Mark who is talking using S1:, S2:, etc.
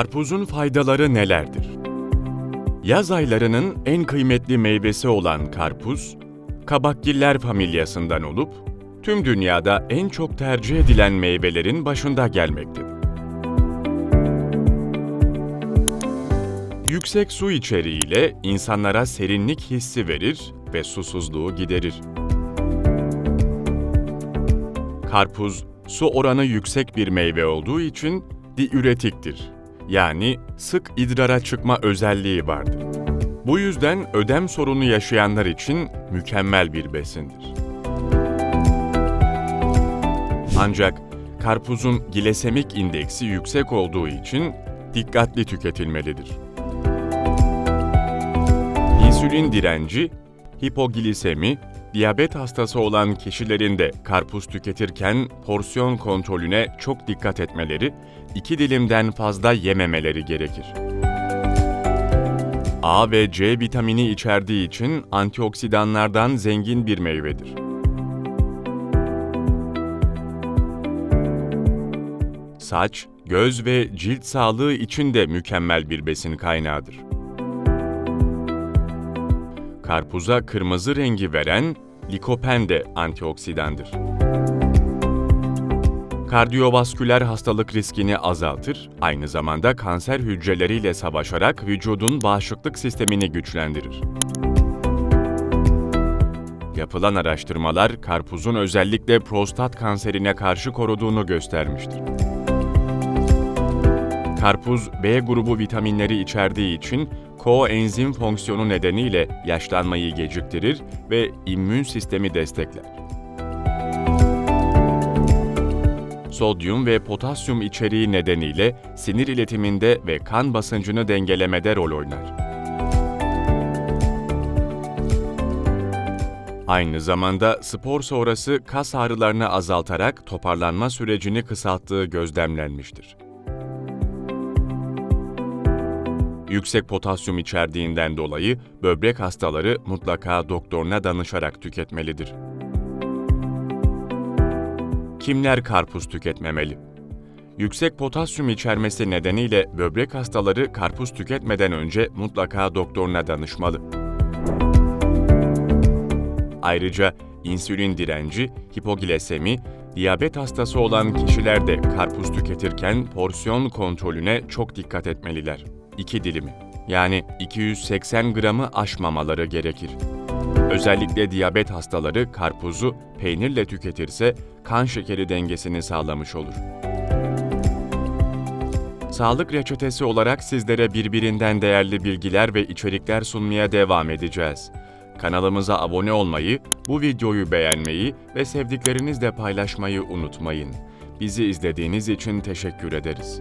S1: Karpuzun faydaları nelerdir? Yaz aylarının en kıymetli meyvesi olan karpuz, kabakgiller familyasından olup tüm dünyada en çok tercih edilen meyvelerin başında gelmektedir. Yüksek su içeriğiyle insanlara serinlik hissi verir ve susuzluğu giderir. Karpuz, su oranı yüksek bir meyve olduğu için diüretiktir. Yani sık idrara çıkma özelliği vardır. Bu yüzden ödem sorunu yaşayanlar için mükemmel bir besindir. Ancak karpuzun glisemik indeksi yüksek olduğu için dikkatli tüketilmelidir. İnsülin direnci, hipoglisemi, diyabet hastası olan kişilerin de karpuz tüketirken porsiyon kontrolüne çok dikkat etmeleri, iki dilimden fazla yememeleri gerekir. A ve C vitamini içerdiği için antioksidanlardan zengin bir meyvedir. Saç, göz ve cilt sağlığı için de mükemmel bir besin kaynağıdır. Karpuza kırmızı rengi veren likopen de antioksidandır. Kardiyovasküler hastalık riskini azaltır, aynı zamanda kanser hücreleriyle savaşarak vücudun bağışıklık sistemini güçlendirir. Yapılan araştırmalar karpuzun özellikle prostat kanserine karşı koruduğunu göstermiştir. Karpuz B grubu vitaminleri içerdiği için koenzim fonksiyonu nedeniyle yaşlanmayı geciktirir ve immün sistemi destekler. Sodyum ve potasyum içeriği nedeniyle sinir iletiminde ve kan basıncını dengelemede rol oynar. Aynı zamanda spor sonrası kas ağrılarını azaltarak toparlanma sürecini kısalttığı gözlemlenmiştir. Yüksek potasyum içerdiğinden dolayı böbrek hastaları mutlaka doktoruna danışarak tüketmelidir. Kimler karpuz tüketmemeli? Yüksek potasyum içermesi nedeniyle böbrek hastaları karpuz tüketmeden önce mutlaka doktoruna danışmalı. Ayrıca insülin direnci, hipoglisemi, diyabet hastası olan kişiler de karpuz tüketirken porsiyon kontrolüne çok dikkat etmeliler. 2 dilimi yani 280 gramı aşmamaları gerekir. Özellikle diyabet hastaları karpuzu peynirle tüketirse kan şekeri dengesini sağlamış olur. Sağlık reçetesi olarak sizlere birbirinden değerli bilgiler ve içerikler sunmaya devam edeceğiz. Kanalımıza abone olmayı, bu videoyu beğenmeyi ve sevdiklerinizle paylaşmayı unutmayın. Bizi izlediğiniz için teşekkür ederiz.